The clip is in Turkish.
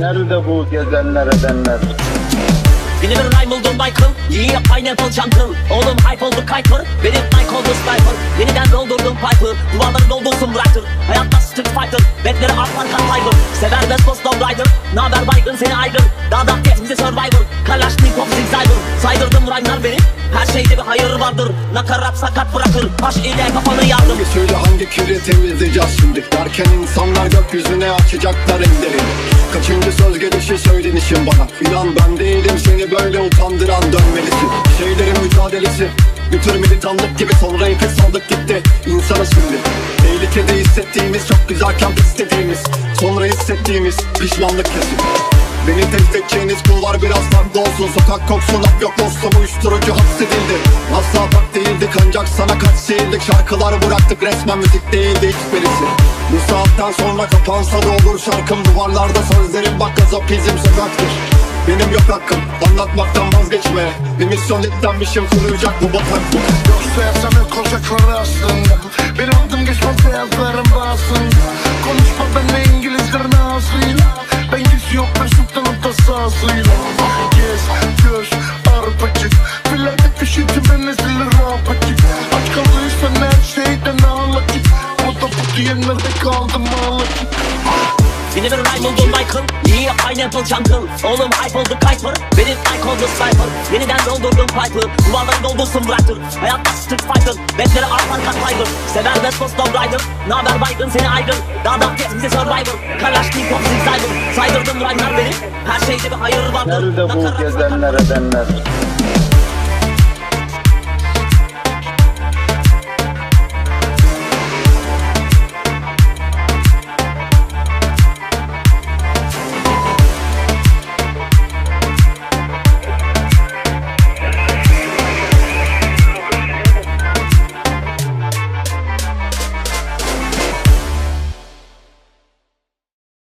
Nerede bu gezenler edenler? Bilimin rhyme buldum Michael İyi pineapple jungle. Oğlum hype oldu Kuiper. Benim Mike oldu sniper. Yeniden doldurdum pipe'ı Duvarları doldursun bıraktır Hayatta street fighter. Betleri artman kat tiger. Sever West Coast Love Rider. Naber baygın seni aygın Dağda get bizi survivor. Kalashnikov zigzagger Saydırdım rhyme'lar benim Her şeyde bir hayır vardır. Nakarat sakat bırakır. Taş ile kafanı yardım. Söyle hangi kirli temizleyeceğiz şimdi? Derken insanlar gökyüzüne açacaklar ellerini Kaçıncı söz gelişi söylenişin bana. İnan ben değilim seni böyle utandıran dönmelisin. Şeylerin mücadelesi Götürmedi tanıdık gibi. Sonra nefes aldık gitti İnsanız şimdi. Tehlikede hissettiğimiz çok güzelken pis dediğimiz Sonra hissettiğimiz pişmanlık kesin Beni test edeceğiniz kullar biraz farklı olsun. Sokak koksun af yok dostum uyuşturucu hapsedildi. Asla bak değildik ancak sana kaç seyirdik Şarkılar bıraktık resmen müzik değildi hiçbirisi Bu saatten sonra kapansa da olur şarkım. Duvarlarda sözlerim bak gazapizm sözaktır benim yok hakkım anlatmaktan vazgeçme. Bir misyon yüklenmişim kuruyacak bu bataklık Yoksa yaşamıyor kolacakları aslında. Benim adım geçmez beyazların bazında Konuşma benimle İngilizlerin ağzıyla tasasıyla Gez, gör, arpa git Felaket düşünce ben nezili rapa git Aç kaldıysan her şeyden ağla git Bu da bu diyenlerde kaldım ağla git Bilimin rhyme buldum Michael. İyi pineapple jungle. Oğlum hype oldu Kuiper Benim Mike oldu sniper. Yeniden doldurdum pipe'ı Duvarları doldursun bıraktır. Hayatta street fighter. Betleri artan kat tiger. Sever West Coast Love Rider. Naber baygın seni aygın Dağdan get bizi survivor. Kalashnikov zigzagger Saydırdım rhyme'lar benim. Her şeyde bir hayır vardır. Nerede bu gezenler edenler?